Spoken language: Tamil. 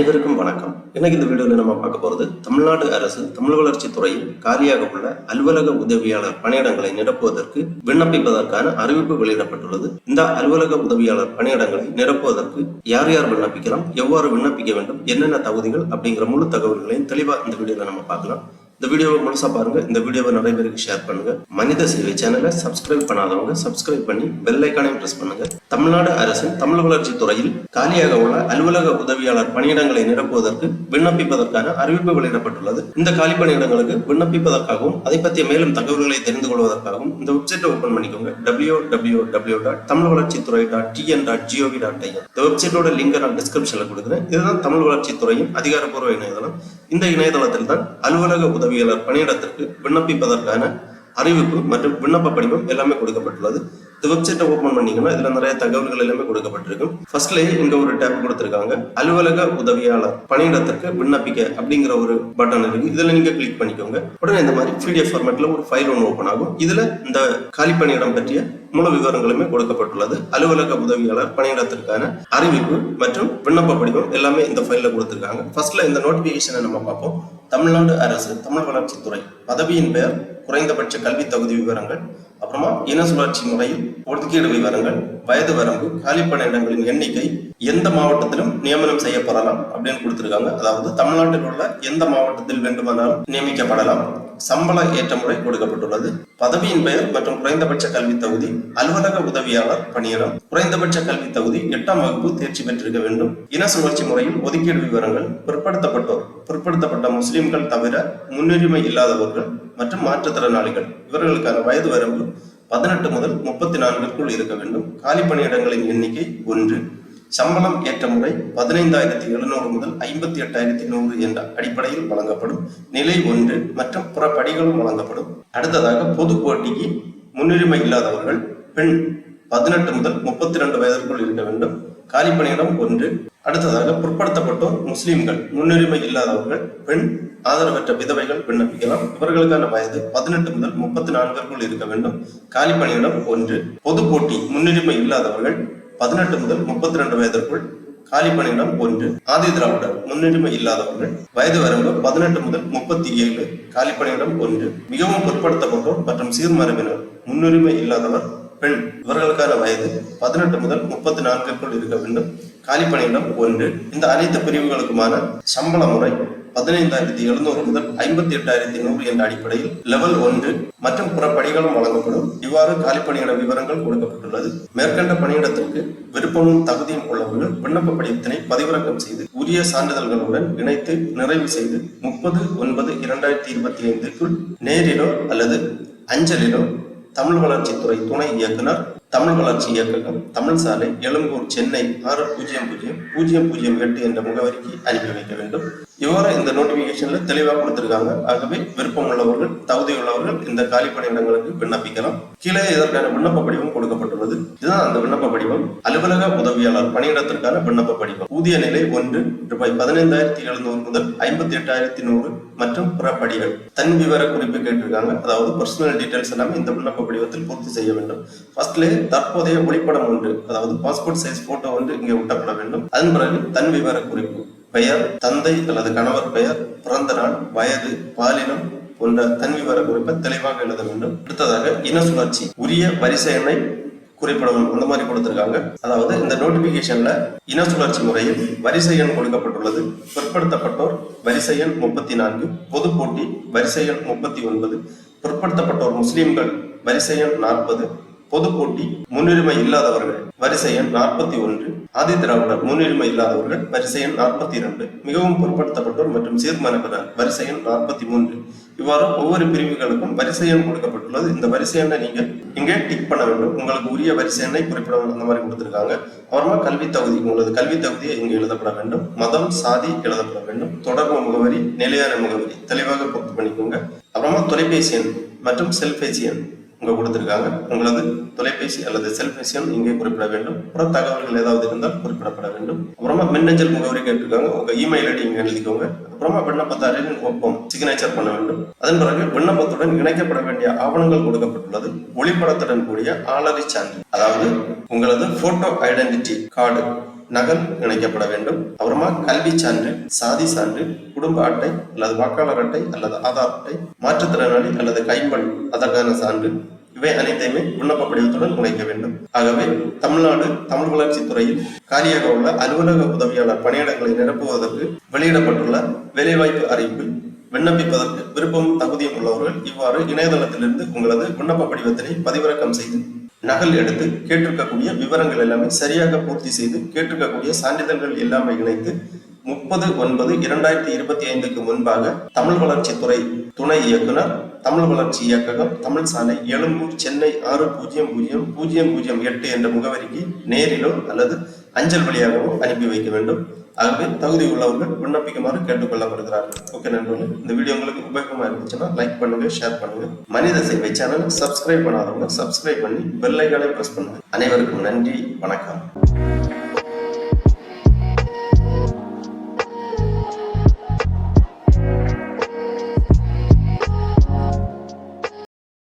அனைவருக்கும் வணக்கம். இன்னைக்கு இந்த வீடியோவில் நம்ம பார்க்க போகிறது தமிழ்நாடு அரசு தமிழ் வளர்ச்சி துறையில் காலியாக உள்ள அலுவலக உதவியாளர் பணியிடங்களை நிரப்புவதற்கு விண்ணப்பிப்பதற்கான அறிவிப்பு வெளியிடப்பட்டுள்ளது. இந்த அலுவலக உதவியாளர் பணியிடங்களை நிரப்புவதற்கு யார் யார் விண்ணப்பிக்கலாம் எவ்வாறு விண்ணப்பிக்க வேண்டும் என்னென்ன தகுதிகள் அப்படிங்கிற முழு தகவல்களையும் தெளிவாக இந்த வீடியோவில் நம்ம பார்க்கலாம். இந்த வீடியோவை முழுசா பாருங்க. இந்த வீடியோவை நிறைய பேருக்கு ஷேர் பண்ணுங்க. மனித சேவை சேனலை சப்ஸ்கிரைப் பண்ணாதவங்க சப்ஸ்கிரைப் பண்ணி பெல் ஐக்கானையும் பிரஸ் பண்ணுங்க. தமிழ்நாடு அரசின் தமிழ் வளர்ச்சி துறையில் காலியாக உள்ள அலுவலக உதவியாளர் பணியிடங்களை நிரப்புவதற்கு விண்ணப்பிப்பதற்கான அறிவிப்பு வெளியிடப்பட்டுள்ளது. இந்த காலி பணியிடங்களுக்கு விண்ணப்பிப்பதற்காகவும் அதை பற்றிய மேலும் தகவல்களை தெரிந்து கொள்வதற்காகவும் இந்த வெப்சைட்டை ஓபன் பண்ணிக்கோங்க. W W W dot Tamil வளர்ச்சி துறை dot TN dot GOV dot IN இந்த வெப்சைட்டோட லிங்கை நான் டிஸ்கிரிப்ஷன்ல கொடுக்குறேன். இதுதான் தமிழ் வளர்ச்சி துறையின் அதிகாரப்பூர்வ இணையதளம். இந்த இணையதளத்தில் தான் அலுவலக உதவியாளர் பணியிடத்திற்கு விண்ணப்பிப்பதற்கான அறிவிப்பு மற்றும் விண்ணப்ப படிவம் எல்லாமே கொடுக்கப்பட்டுள்ளது. இந்த வெப்சைட்டை ஓப்பன் பண்ணீங்கன்னா இதுல நிறைய தகவல்கள் எல்லாமே கொடுக்கப்பட்டிருக்கும் ஃபர்ஸ்ட்லயே இங்க ஒரு டேப் கொடுத்திருக்காங்க. அலுவலக உதவியாளர் பணியிடத்திற்கு விண்ணப்பிக்க அப்படிங்கிற ஒரு பட்டன் இருக்கு. இதுல நீங்க கிளிக் பண்ணிக்கோங்க. உடனே இந்த மாதிரி பிடிஎஃப் ஃபார்மேட்ல ஒரு ஃபைல் ஒன்று ஓப்பன் ஆகும். இதுல இந்த காலி பணியிடம் பற்றிய முழு விவரங்களுமே கொடுக்கப்பட்டுள்ளது. அலுவலக உதவியாளர் பணியிடத்திற்கான அறிவிப்பு மற்றும் விண்ணப்ப படிவம் எல்லாமே இந்த ஃபைல்ல கொடுத்திருக்காங்க. ஃபர்ஸ்ட்ல இந்த நோட்டிபிகேஷனை நம்ம பார்ப்போம். தமிழ்நாடு அரசு தமிழ் வளர்ச்சித்துறை பதவியின் பெயர் குறைந்தபட்ச கல்வி தகுதி விவரங்கள் அப்புறமா இன சுழற்சி முறையில் ஒதுக்கீடு விவரங்கள் வயது வரம்பு காலி இடங்களின் எண்ணிக்கை எந்த மாவட்டத்திலும் நியமனம் செய்யப்படலாம் அப்படின்னு கொடுத்துருக்காங்க. அதாவது தமிழ்நாட்டில் உள்ள எந்த மாவட்டத்தில் வேண்டுமானாலும் நியமிக்கப்படலாம். சம்பள ஏற்ற முறை கொடுக்கப்பட்டுள்ளது. பதவியின் பெயர் மற்றும் குறைந்தபட்ச கல்வி தகுதி அலுவலக உதவியாளர் பணியிடம். குறைந்தபட்ச கல்வி தகுதி எட்டாம் வகுப்பு தேர்ச்சி பெற்றிருக்க வேண்டும். இன சுழற்சி முறையில் ஒதுக்கீடு விவரங்கள் பிற்படுத்தப்பட்டோர் பிற்படுத்தப்பட்ட முஸ்லிம்கள் தவிர முன்னுரிமை இல்லாதவர்கள் மற்றும் மாற்றுத்திறனாளிகள். இவர்களுக்கான வயது வரம்பு பதினெட்டு முதல் முப்பத்தி நான்கிற்குள் இருக்க வேண்டும். காலி பணியிடங்களின் எண்ணிக்கை ஒன்று. சம்பளம் ஏற்ற முறை பதினைந்தாயிரத்தி எழுநூறு முதல் ஐம்பத்தி எட்டாயிரத்தி நூறு என்ற அடிப்படையில் வழங்கப்படும். நிலை ஒன்று மற்றும் பிற படிகளும் வழங்கப்படும். அடுத்ததாக பொது போட்டிக்கு முன்னுரிமை இல்லாதவர்கள் பெண் பதினெட்டு முதல் முப்பத்தி ரெண்டு வயதிற்குள் இருக்க வேண்டும். காலி பணியிடம் ஒன்று. அடுத்ததாக பிற்படுத்தப்பட்டோர் முஸ்லிம்கள் முன்னுரிமை இல்லாதவர்கள் பெண் ஆதரவற்ற விதவைகள் விண்ணப்பிக்கலாம். இவர்களுக்கான வயது பதினெட்டு முதல் முப்பத்தி நான்கிற்குள் இருக்க வேண்டும். காலி பணியிடம் ஒன்று. பொது போட்டி முன்னுரிமை இல்லாதவர்கள் பதினெட்டு முதல் முப்பத்தி ரெண்டு வயதிற்குள் காலி பணியிடம் ஒன்று ஆதி திராவிடர் முன்னுரிமை இல்லாதவர்கள் வயது வரம்பு பதினெட்டு முதல் முப்பத்தி ஏழு காலி பணியிடம் ஒன்று மிகவும் பிற்படுத்தப்பட்டோர் மற்றும் சீர்மரபினர் முன்னுரிமை இல்லாதவர் பெண் இவர்களுக்கான வயது பதினெட்டு முதல் முப்பத்தி நான்கிற்குள் இருக்க வேண்டும். காலிப்பணியிடம் ஒன்று. இந்த அனைத்து பிரிவுகளுக்குமான சம்பள முறை பதினைந்தாயிரத்தி எழுநூறு முதல் ஐம்பத்தி எட்டாயிரத்தி நூறு என்ற அடிப்படையில் லெவல் ஒன்று மற்றும் பிற பணிகளும் வழங்கப்படும். இவ்வாறு காலிப்பணியிட விவரங்கள் கொடுக்கப்பட்டுள்ளது. மேற்கண்ட பணியிடத்திற்கு விருப்பமும் தகுதியும் உள்ளவர்கள் விண்ணப்ப படிவத்தினை பதிவிறக்கம் செய்து உரிய சான்றிதழ்களுடன் இணைத்து நிறைவு செய்து முப்பது ஒன்பது இரண்டாயிரத்தி இருபத்தி ஐந்துக்குள் நேரிலோ அல்லது அஞ்சலிலோ தமிழ் வளர்ச்சித்துறை துணை இயக்குனர் தமிழ் வளர்ச்சி இயக்ககம் தமிழ் சாலை எழும்பூர் சென்னை ஆறு பூஜ்ஜியம் பூஜ்ஜியம் பூஜ்ஜியம் பூஜ்ஜியம் எட்டு என்ற முகவரிக்கு அனுப்பி வைக்க வேண்டும். இவ்வாறு இந்த நோட்டிபிகேஷன்ல தெளிவாக கொடுத்திருக்காங்க. ஆகவே விருப்பம் உள்ளவர்கள் தகுதி உள்ளவர்கள் இந்த காலி பணியிடங்களுக்கு விண்ணப்பிக்கலாம். கீழே இதற்கான விண்ணப்ப படிவம் கொடுக்கப்பட்டுள்ளது. இதுதான் அந்த விண்ணப்ப படிவம். அலுவலக உதவியாளர் பணியிடத்திற்கான விண்ணப்ப படிவம். ஊதிய நிலை ஒன்று ரூபாய் பதினைந்தாயிரத்தி எழுநூறு முதல் ஐம்பத்தி எட்டாயிரத்தி நூறு மற்றும் பிற படிகள். தன் விவர குறிப்பு கேட்டிருக்காங்க. அதாவது பர்சனல் டீடைல்ஸ் எல்லாமே இந்த விண்ணப்ப படிவத்தில் பூர்த்தி செய்ய வேண்டும். ஃபர்ஸ்ட்லேயே தற்போதைய ஒளிப்படம் ஒன்று அதாவது பாஸ்போர்ட் சைஸ் போட்டோ ஒன்று இங்கே ஒட்டப்பட வேண்டும். அதன் பிறகு தன் விவர குறிப்பு. பெயர் தந்தை அல்லது கணவர் பெயர் பிறந்த நாள் வயது பாலினம் போன்ற தன் விவர குறிப்பை தெளிவாக எழுத வேண்டும். அடுத்ததாக இன சுழற்சி உரிய வரிசை எண்ணை குறிப்பிடவும் அந்த மாதிரி கொடுத்திருக்காங்க. அதாவது இந்த நோட்டிபிகேஷன்ல இன சுழற்சி முறையில் வரிசை எண் கொடுக்கப்பட்டுள்ளது. பிற்படுத்தப்பட்டோர் வரிசை எண் முப்பத்தி நான்கு பொது போட்டி வரிசை எண் முப்பத்தி ஒன்பது பிற்படுத்தப்பட்டோர் முஸ்லீம்கள் வரிசை எண் நாற்பது பொது போட்டி முன்னுரிமை இல்லாதவர்கள் வரிசை எண் நாற்பத்தி ஒன்று. ஆதி திராவிடர் முன்னுரிமை இல்லாதவர்கள் வரிசை எண் நாற்பத்தி இரண்டு. மிகவும் பிற்படுத்தப்பட்டோர் மற்றும் சீர்மரபினர் வரிசை எண் நாற்பத்தி மூன்று. இவ்வாறு ஒவ்வொரு பிரிவுகளுக்கும் வரிசை எண் கொடுக்கப்பட்டுள்ளது. இந்த வரிசை எண்ணை நீங்கள் இங்கே டிக் பண்ண வேண்டும். உங்களுக்கு உரிய வரிசை எண்ணை குறிப்பிட வேண்டும் அந்த மாதிரி கொடுத்துருக்காங்க. அப்புறமா கல்வி தகுதி உங்களது கல்வி தகுதியை இங்கு எழுதப்பட வேண்டும். மதம் சாதி எழுதப்பட வேண்டும். தொடர்பு முகவரி நிலையான முகவரி தெளிவாக பொறுத்து பண்ணிக்கோங்க. அப்புறமா தொலைபேசி எண் மற்றும் செல்பேசி எண். இங்கே கொடுத்துருக்காங்க. உங்களது தொலைபேசி அல்லது செல்பேசி இங்கே குறிப்பிட வேண்டும். அப்புறம் தகவல்கள் ஏதாவது இருந்தால் குறிப்பிடப்பட வேண்டும். அப்புறமா மின்னஞ்சல் முகவரி கேட்டிருக்காங்க. உங்க இமெயில் ஐடி இங்கே எழுதிக்கோங்க. அப்புறமா விண்ணப்பத்தாரின் ஒப்பம் சிக்னேச்சர் பண்ண வேண்டும். அதன் பிறகு விண்ணப்பத்துடன் இணைக்கப்பட வேண்டிய ஆவணங்கள் கொடுக்கப்பட்டுள்ளது. ஒளிப்படத்துடன் கூடிய ஆளறி சான்று அதாவது உங்களது போட்டோ ஐடென்டிட்டி கார்டு நகல் இணைக்கப்பட வேண்டும். அப்புறமா கல்வி சான்று சாதி சான்று குடும்ப அட்டை அல்லது வாக்காளர் அட்டை அல்லது ஆதார் அட்டை மாற்றுத்திறனாளி அல்லது கைம்பெண் அதற்கான சான்று இவை அனைத்தையுமே விண்ணப்ப படிவத்துடன் இணைக்க வேண்டும். ஆகவே தமிழ்நாடு தமிழ் வளர்ச்சி துறையில் காலியாக உள்ள அலுவலக உதவியாளர் பணியிடங்களை நிரப்புவதற்கு வெளியிடப்பட்டுள்ள வேலைவாய்ப்பு அறிவிப்பில் விண்ணப்பிப்பதற்கு விருப்பம் தகுதியும் உள்ளவர்கள் இவ்வாறு இணையதளத்திலிருந்து உங்களது விண்ணப்ப படிவத்தினை பதிவிறக்கம் செய்து நகல் எடுத்து கேட்டிருக்கக்கூடிய விவரங்கள் எல்லாமே சரியாக பூர்த்தி செய்து கேட்டிருக்கக்கூடிய சான்றிதழ்கள் எல்லாமே இணைத்து முப்பது ஒன்பது இரண்டாயிரத்தி இருபத்தி ஐந்துக்கு முன்பாக தமிழ் வளர்ச்சித்துறை துணை இயக்குனர் தமிழ் வளர்ச்சி இயக்ககம் தமிழ் சாலை எழும்பூர் சென்னை ஆறு பூஜ்ஜியம் பூஜ்ஜியம் பூஜ்ஜியம் பூஜ்ஜியம் எட்டு என்ற முகவரிக்கு நேரிலோ அல்லது அஞ்சல் வழியாகவும் அனுப்பி வைக்க வேண்டும். ஆகவே தகுதி உள்ளவர்கள் விண்ணப்பிக்குமாறு கேட்டுக்கொள்ளப்படுகிறார்கள். ஓகே நண்பர்கள் இந்த வீடியோ உங்களுக்கு உபயோகமா இருந்துச்சுன்னா லைக் பண்ணுங்க ஷேர் பண்ணுங்க. மனித சேவை சேனல் சப்ஸ்கிரைப் பண்ணாதவங்க சப்ஸ்கிரைப் பண்ணி பெல் ஐக்கானை பிரஸ் பண்ணுங்க அனைவருக்கும் நன்றி வணக்கம்.